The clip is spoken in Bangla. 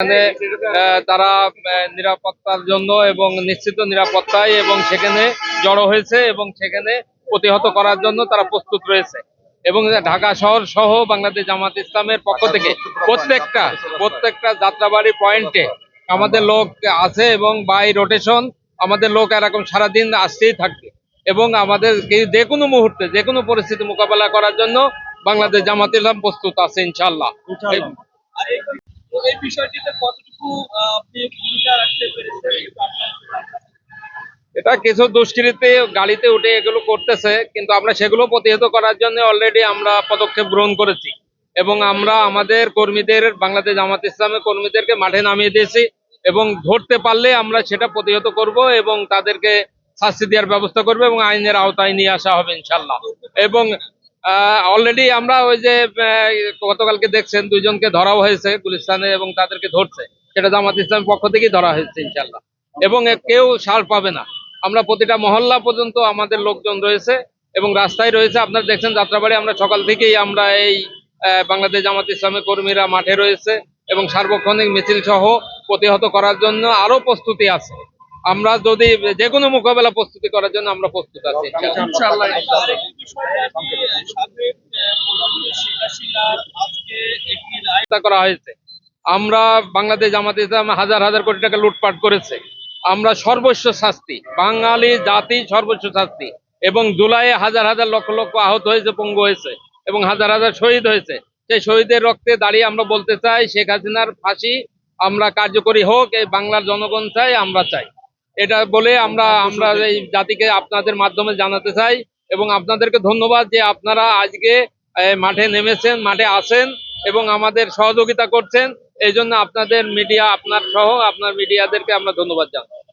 সেখানে তারা নিরাপত্তার জন্য এবং নিশ্চিত নিরাপত্তায় এবং সেখানে জড়ো হয়েছে এবং সেখানে প্রতিহত করার জন্য তারা প্রস্তুত রয়েছে। এবং ঢাকা শহর সহ বাংলাদেশ জামাত ইসলামের পক্ষ থেকে প্রত্যেকটা প্রত্যেকটা যাত্রাবাড়ি পয়েন্টে আমাদের লোক আছে এবং বাই রোটেশন আমাদের লোক এরকম সারাদিন আসতেই থাকবে এবং আমাদের যে কোনো মুহূর্তে, যে কোনো পরিস্থিতি মোকাবেলা করার জন্য বাংলাদেশ জামাত ইসলাম প্রস্তুত আছে ইনশাল্লাহ এই বিষয়টিতে কতটুকু আপনি ভূমিকা রাখতে পেরেছেন? এটা কিছু দুষ্কৃতী গাড়িতে উঠে এগুলো করতেছে, কিন্তু আমরা সেগুলো প্রতিহত করার জন্য অলরেডি আমরা পদক্ষেপ গ্রহণ করেছি। এবং আমরা আমাদের কর্মীদের, বাংলাদেশ জামাত ইসলামের কর্মীদেরকে মাঠে নামিয়ে দিয়েছি এবং ধরতে পারলে আমরা সেটা প্রতিহত করব এবং তাদেরকে শাস্তি দেওয়ার ব্যবস্থা করব এবং আইনের আওতায় নিয়ে আসা হবে ইনশাল্লাহ এবং অলরেডি আমরা ওই যে গতকালকে দেখছেন দুইজনকে ধরাও হয়েছে গুলিস্তানে এবং তাদেরকে ধরছে। সেটা জামাত ইসলামের পক্ষ থেকেই ধরা হয়েছে ইনশাল্লাহ এবং কেউ সার পাবে না। আমরা প্রতিটা মহল্লা পর্যন্ত আমাদের লোকজন রয়েছে এবং রাস্তায় রয়েছে। আপনারা দেখছেন যাত্রাবাড়ি, আমরা সকাল থেকেই আমরা এই বাংলাদেশ জামাত ইসলামের কর্মীরা মাঠে রয়েছে এবং সার্বক্ষণিক মিছিল সহ প্রতিহত করার জন্য আরও প্রস্তুতি আছে। আমরা যদি যে কোনো মোকাবেলা প্রস্তুতি করার জন্য আমরা প্রস্তুত আছি করা হয়েছে। আমরা বাংলাদেশ জামাত ইসলাম হাজার হাজার কোটি টাকা লুটপাট করেছে। আমরা সর্বস্ব শাস্তি বাঙালি জাতি সর্বস্ব শাস্তি এবং জুলাইয়ে হাজার হাজার লক্ষ লক্ষ আহত হয়েছে পঙ্গু হয়েছে এবং হাজার হাজার শহীদ হয়েছে। সেই শহীদের রক্তে দাঁড়িয়ে আমরা বলতে চাই শেখ হাসিনার ফাঁসি আমরা কার্যকরী হোক এই বাংলার জনগণ চাই আমরা চাই। এটা বলে আমরা আমরা এই জাতিকে আপনাদের মাধ্যমে জানাতে চাই এবং আপনাদেরকে ধন্যবাদ যে আপনারা আজকে মাঠে নেমেছেন, মাঠে আসেন এবং আমাদের সহযোগিতা করছেন। এই জন্য আপনাদের মিডিয়া, আপনার সহ আপনার মিডিয়াদেরকে আমরা ধন্যবাদ জানাই।